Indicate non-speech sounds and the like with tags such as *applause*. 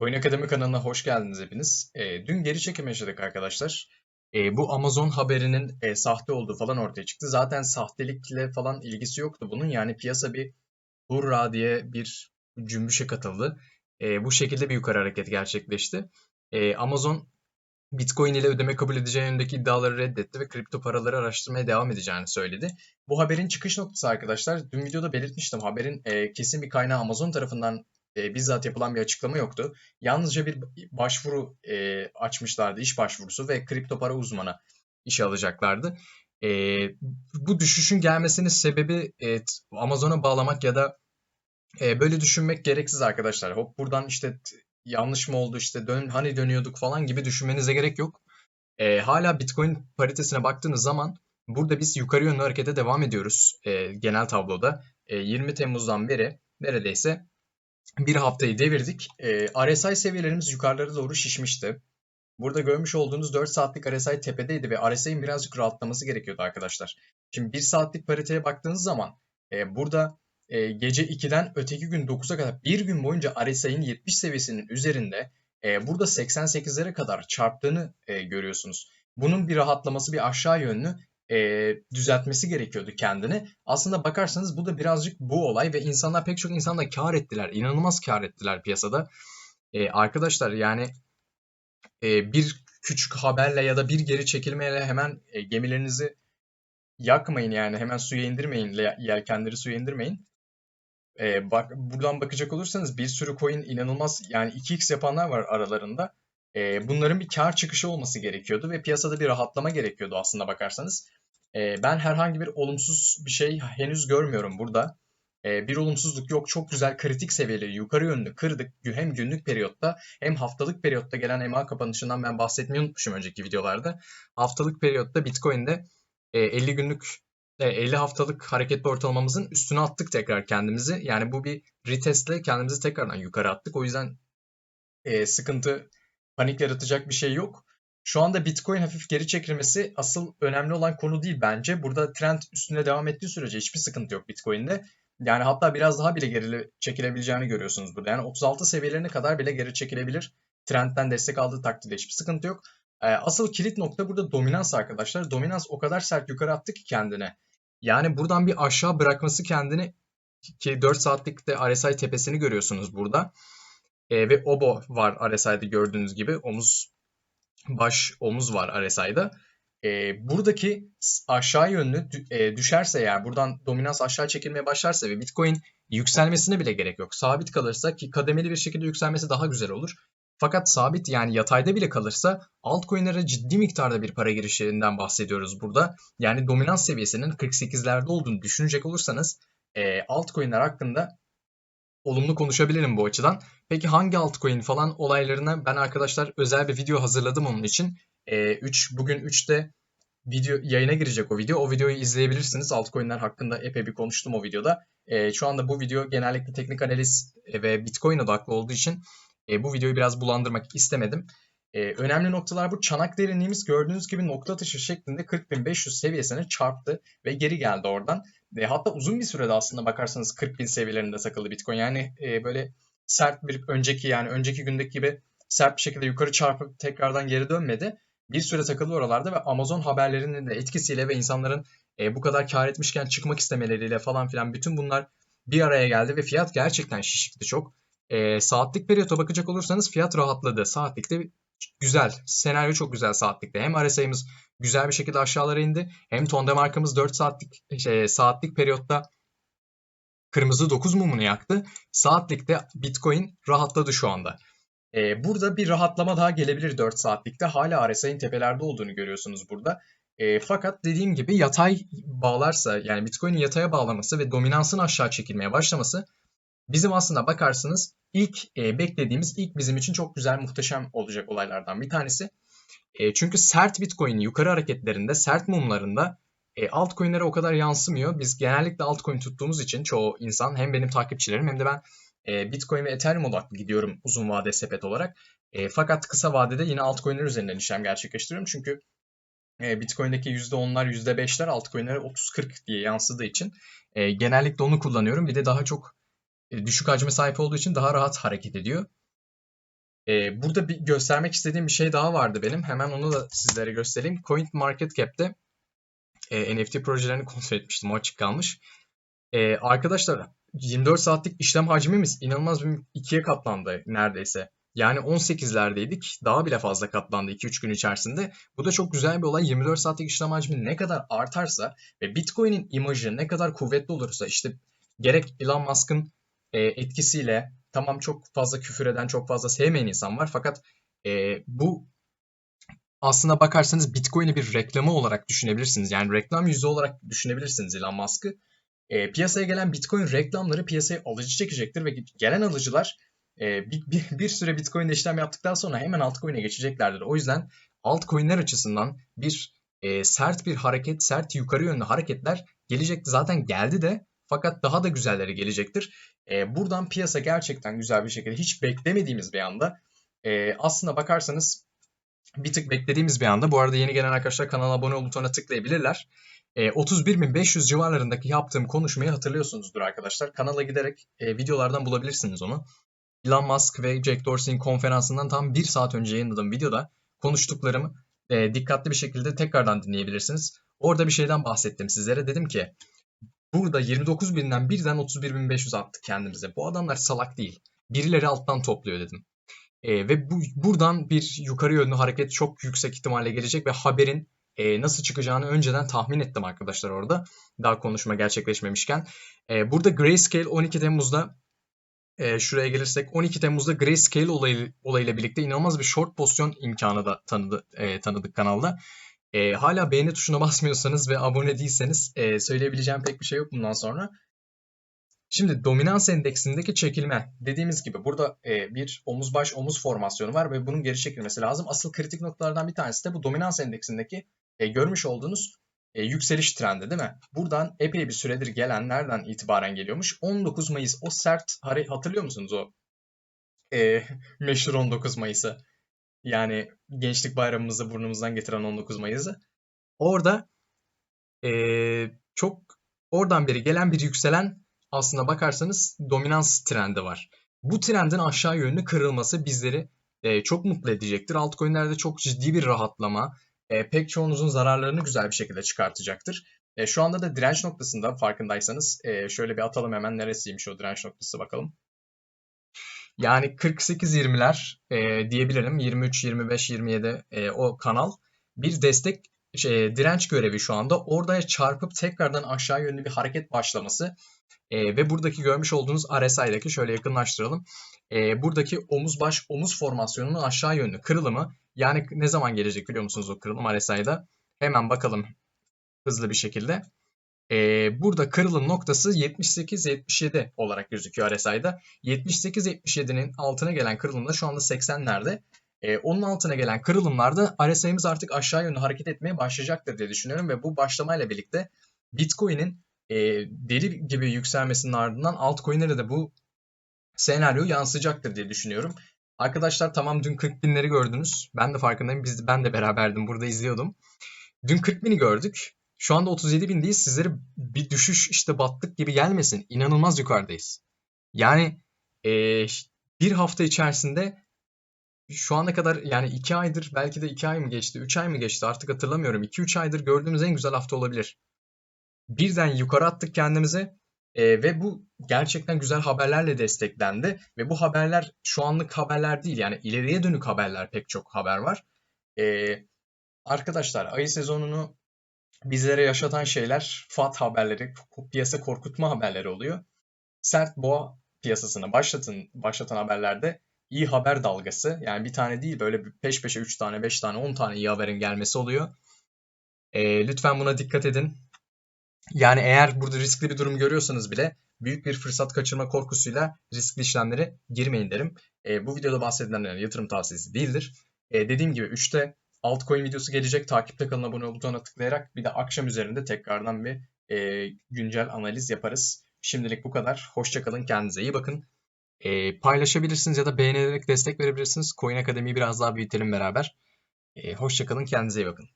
Oyun Akademi kanalına hoş geldiniz hepiniz. E, dün geri çekim yaşadık arkadaşlar. E, bu Amazon haberinin e, sahte olduğu falan ortaya çıktı. Zaten sahtelikle falan ilgisi yoktu bunun. Yani piyasa bir hurra diye bir cümbüşe katıldı. E, bu şekilde bir yukarı hareket gerçekleşti. E, Amazon Bitcoin ile ödeme kabul edeceği yönündeki iddiaları reddetti ve kripto paraları araştırmaya devam edeceğini söyledi. Bu haberin çıkış noktası arkadaşlar, dün videoda belirtmiştim. Haberin e, kesin bir kaynağı Amazon tarafından e, bizzat yapılan bir açıklama yoktu. Yalnızca bir başvuru e, açmışlardı, iş başvurusu ve kripto para uzmanı işe alacaklardı. E, bu düşüşün gelmesinin sebebi e, Amazon'a bağlamak ya da e, böyle düşünmek gereksiz arkadaşlar. Hop buradan işte yanlış mı oldu işte dön hani dönüyorduk falan gibi düşünmenize gerek yok. E, hala Bitcoin paritesine baktığınız zaman burada biz yukarı yönlü harekete devam ediyoruz e, genel tabloda. E, 20 Temmuz'dan beri neredeyse bir haftayı devirdik. E, RSI seviyelerimiz yukarılara doğru şişmişti. Burada görmüş olduğunuz 4 saatlik RSI tepedeydi ve RSI'nin birazcık rahatlaması gerekiyordu arkadaşlar. Şimdi 1 saatlik pariteye baktığınız zaman e, burada e, gece 2'den öteki gün 9'a kadar bir gün boyunca RSI'nin 70 seviyesinin üzerinde e, burada 88'lere kadar çarptığını e, görüyorsunuz. Bunun bir rahatlaması bir aşağı yönlü e, düzeltmesi gerekiyordu kendini. Aslında bakarsanız bu da birazcık bu olay ve insanlar pek çok insan da kar ettiler. İnanılmaz kar ettiler piyasada. E, arkadaşlar yani e, bir küçük haberle ya da bir geri çekilmeyle hemen e, gemilerinizi yakmayın yani hemen suya indirmeyin, yelkenleri suya indirmeyin. E, bak buradan bakacak olursanız bir sürü coin inanılmaz yani 2x yapanlar var aralarında. E, bunların bir kar çıkışı olması gerekiyordu ve piyasada bir rahatlama gerekiyordu aslında bakarsanız. E, ben herhangi bir olumsuz bir şey henüz görmüyorum burada. E, bir olumsuzluk yok. Çok güzel kritik seviyeleri yukarı yönlü kırdık. Hem günlük periyotta hem haftalık periyotta gelen EMA kapanışından ben bahsetmeyi unutmuşum önceki videolarda. Haftalık periyotta Bitcoin'de e, 50 günlük 50 haftalık hareketli ortalamamızın üstüne attık tekrar kendimizi. Yani bu bir retestle kendimizi tekrardan yukarı attık. O yüzden e, sıkıntı panik yaratacak bir şey yok. Şu anda Bitcoin hafif geri çekilmesi asıl önemli olan konu değil bence. Burada trend üstünde devam ettiği sürece hiçbir sıkıntı yok Bitcoin'de. Yani hatta biraz daha bile geri çekilebileceğini görüyorsunuz burada. Yani 36 seviyelerine kadar bile geri çekilebilir. Trendten destek aldığı takdirde hiçbir sıkıntı yok. Ee, asıl kilit nokta burada dominans arkadaşlar. Dominans o kadar sert yukarı attı ki kendine. Yani buradan bir aşağı bırakması kendini ki 4 saatlikte RSI tepesini görüyorsunuz burada. E, ve obo var RSI'de gördüğünüz gibi. Omuz, baş, omuz var RSI'da. E, buradaki aşağı yönlü e, düşerse eğer buradan dominans aşağı çekilmeye başlarsa ve Bitcoin yükselmesine bile gerek yok. Sabit kalırsa ki kademeli bir şekilde yükselmesi daha güzel olur. Fakat sabit yani yatayda bile kalırsa altcoin'lere ciddi miktarda bir para girişlerinden bahsediyoruz burada. Yani dominans seviyesinin 48'lerde olduğunu düşünecek olursanız e, altcoin'ler hakkında olumlu konuşabilirim bu açıdan. Peki hangi altcoin falan olaylarına ben arkadaşlar özel bir video hazırladım onun için. E, 3 bugün 3'te video yayına girecek o video. O videoyu izleyebilirsiniz. Altcoin'ler hakkında epey bir konuştum o videoda. E, şu anda bu video genellikle teknik analiz ve Bitcoin odaklı olduğu için e, bu videoyu biraz bulandırmak istemedim. E, önemli noktalar bu. Çanak derinliğimiz gördüğünüz gibi nokta atışı şeklinde 40.500 seviyesine çarptı ve geri geldi oradan. E, hatta uzun bir sürede aslında bakarsanız 40.000 seviyelerinde takıldı Bitcoin. Yani e, böyle sert bir önceki yani önceki gündeki gibi sert bir şekilde yukarı çarpıp tekrardan geri dönmedi. Bir süre takıldı oralarda ve Amazon haberlerinin de etkisiyle ve insanların e, bu kadar kar etmişken çıkmak istemeleriyle falan filan bütün bunlar bir araya geldi ve fiyat gerçekten şişikti çok. E, saatlik periyota bakacak olursanız fiyat rahatladı. Saatlikte güzel. Senaryo çok güzel saatlikte. Hem RSI'miz güzel bir şekilde aşağılara indi. Hem tonda markamız 4 saatlik şey, saatlik periyotta kırmızı 9 mumunu yaktı. Saatlikte Bitcoin rahatladı şu anda. Ee, burada bir rahatlama daha gelebilir 4 saatlikte. Hala RSI'nin tepelerde olduğunu görüyorsunuz burada. E, fakat dediğim gibi yatay bağlarsa yani Bitcoin'in yataya bağlaması ve dominansın aşağı çekilmeye başlaması bizim aslında bakarsınız ilk e, beklediğimiz ilk bizim için çok güzel muhteşem olacak olaylardan bir tanesi. E, çünkü sert Bitcoin yukarı hareketlerinde, sert mumlarında e, altcoin'lere o kadar yansımıyor. Biz genellikle altcoin tuttuğumuz için çoğu insan hem benim takipçilerim hem de ben e, Bitcoin ve Ethereum odaklı gidiyorum uzun vade sepet olarak. E, fakat kısa vadede yine altcoin'ler üzerinden işlem gerçekleştiriyorum. Çünkü e, Bitcoin'deki %10'lar, %5'ler altcoin'lere 30-40 diye yansıdığı için e, genellikle onu kullanıyorum. Bir de daha çok düşük hacme sahip olduğu için daha rahat hareket ediyor. E, burada bir göstermek istediğim bir şey daha vardı benim. Hemen onu da sizlere göstereyim. Coin Market Cap'te e, NFT projelerini kontrol etmiştim. O açık kalmış. E, arkadaşlar 24 saatlik işlem hacmimiz inanılmaz bir ikiye katlandı neredeyse. Yani 18'lerdeydik. Daha bile fazla katlandı 2-3 gün içerisinde. Bu da çok güzel bir olay. 24 saatlik işlem hacmi ne kadar artarsa ve Bitcoin'in imajı ne kadar kuvvetli olursa işte gerek Elon Musk'ın e, etkisiyle tamam çok fazla küfür eden, çok fazla sevmeyen insan var. Fakat e, bu aslına bakarsanız Bitcoin'i bir reklamı olarak düşünebilirsiniz. Yani reklam yüzü olarak düşünebilirsiniz Elon Musk'ı. E, piyasaya gelen Bitcoin reklamları piyasaya alıcı çekecektir ve gelen alıcılar e, bir, bir, bir süre Bitcoin'de işlem yaptıktan sonra hemen altcoin'e geçeceklerdir. O yüzden altcoin'ler açısından bir e, sert bir hareket, sert yukarı yönlü hareketler gelecekti. Zaten geldi de fakat daha da güzelleri gelecektir. E, buradan piyasa gerçekten güzel bir şekilde hiç beklemediğimiz bir anda e, aslında bakarsanız bir tık beklediğimiz bir anda. Bu arada yeni gelen arkadaşlar kanala abone ol butonuna tıklayabilirler. E, 31.500 civarlarındaki yaptığım konuşmayı hatırlıyorsunuzdur arkadaşlar. Kanala giderek e, videolardan bulabilirsiniz onu. Elon Musk ve Jack Dorsey'in konferansından tam bir saat önce yayınladığım videoda konuştuklarımı e, dikkatli bir şekilde tekrardan dinleyebilirsiniz. Orada bir şeyden bahsettim sizlere. Dedim ki burada 29 binden birden 31.500 attık kendimize. Bu adamlar salak değil. Birileri alttan topluyor dedim. E, ve bu buradan bir yukarı yönlü hareket çok yüksek ihtimalle gelecek ve haberin e, nasıl çıkacağını önceden tahmin ettim arkadaşlar orada. Daha konuşma gerçekleşmemişken. E, burada Grayscale 12 Temmuz'da e, şuraya gelirsek 12 Temmuz'da Grayscale olayı, olayıyla birlikte inanılmaz bir short pozisyon imkanı da tanıdı, e, tanıdık kanalda. E, hala beğeni tuşuna basmıyorsanız ve abone değilseniz e, söyleyebileceğim pek bir şey yok bundan sonra. Şimdi dominans endeksindeki çekilme dediğimiz gibi burada e, bir omuz baş omuz formasyonu var ve bunun geri çekilmesi lazım. Asıl kritik noktalardan bir tanesi de bu dominans endeksindeki e, görmüş olduğunuz e, yükseliş trendi değil mi? Buradan epey bir süredir gelen nereden itibaren geliyormuş? 19 Mayıs o sert hatırlıyor musunuz o e, *laughs* meşhur 19 Mayıs'ı? Yani gençlik bayramımızı burnumuzdan getiren 19 Mayıs'ı. Orada e, çok oradan beri gelen bir yükselen aslına bakarsanız dominans trendi var. Bu trendin aşağı yönlü kırılması bizleri e, çok mutlu edecektir. Altcoin'lerde çok ciddi bir rahatlama, e, pek çoğunuzun zararlarını güzel bir şekilde çıkartacaktır. E, şu anda da direnç noktasında farkındaysanız e, şöyle bir atalım hemen neresiymiş o direnç noktası bakalım. Yani 48-20'ler e, diyebilirim. 23, 25, 27 e, o kanal bir destek şey, direnç görevi şu anda. Orada çarpıp tekrardan aşağı yönlü bir hareket başlaması e, ve buradaki görmüş olduğunuz RSI'deki şöyle yakınlaştıralım. E, buradaki omuz baş omuz formasyonunun aşağı yönlü kırılımı yani ne zaman gelecek biliyor musunuz o kırılım RSI'da? Hemen bakalım hızlı bir şekilde. Ee, burada kırılım noktası 78-77 olarak gözüküyor RSI'da. 78-77'nin altına gelen kırılımda şu anda 80'lerde. Ee, onun altına gelen kırılımlarda RSI'miz artık aşağı yönlü hareket etmeye başlayacaktır diye düşünüyorum. Ve bu başlamayla birlikte Bitcoin'in e, deli gibi yükselmesinin ardından altcoin'lere de bu senaryo yansıyacaktır diye düşünüyorum. Arkadaşlar tamam dün 40 binleri gördünüz. Ben de farkındayım. Biz, ben de beraberdim. Burada izliyordum. Dün 40 bini gördük. Şu anda 37 bin değil. Sizlere bir düşüş işte battık gibi gelmesin. İnanılmaz yukarıdayız. Yani e, bir hafta içerisinde şu ana kadar yani 2 aydır belki de 2 ay mı geçti 3 ay mı geçti artık hatırlamıyorum. 2-3 aydır gördüğümüz en güzel hafta olabilir. Birden yukarı attık kendimizi e, ve bu gerçekten güzel haberlerle desteklendi ve bu haberler şu anlık haberler değil yani ileriye dönük haberler pek çok haber var. E, arkadaşlar ayı sezonunu bizlere yaşatan şeyler FAT haberleri, piyasa korkutma haberleri oluyor. Sert boğa piyasasını başlatın, başlatan haberlerde iyi haber dalgası yani bir tane değil böyle peş peşe 3 tane 5 tane 10 tane iyi haberin gelmesi oluyor. E, lütfen buna dikkat edin. Yani eğer burada riskli bir durum görüyorsanız bile büyük bir fırsat kaçırma korkusuyla riskli işlemlere girmeyin derim. E, bu videoda bahsedilenler yatırım tavsiyesi değildir. E, dediğim gibi 3'te altcoin videosu gelecek. Takipte kalın abone ol butonuna tıklayarak bir de akşam üzerinde tekrardan bir e, güncel analiz yaparız. Şimdilik bu kadar. Hoşçakalın. Kendinize iyi bakın. E, paylaşabilirsiniz ya da beğenerek destek verebilirsiniz. Coin Akademi'yi biraz daha büyütelim beraber. E, hoşçakalın. Kendinize iyi bakın.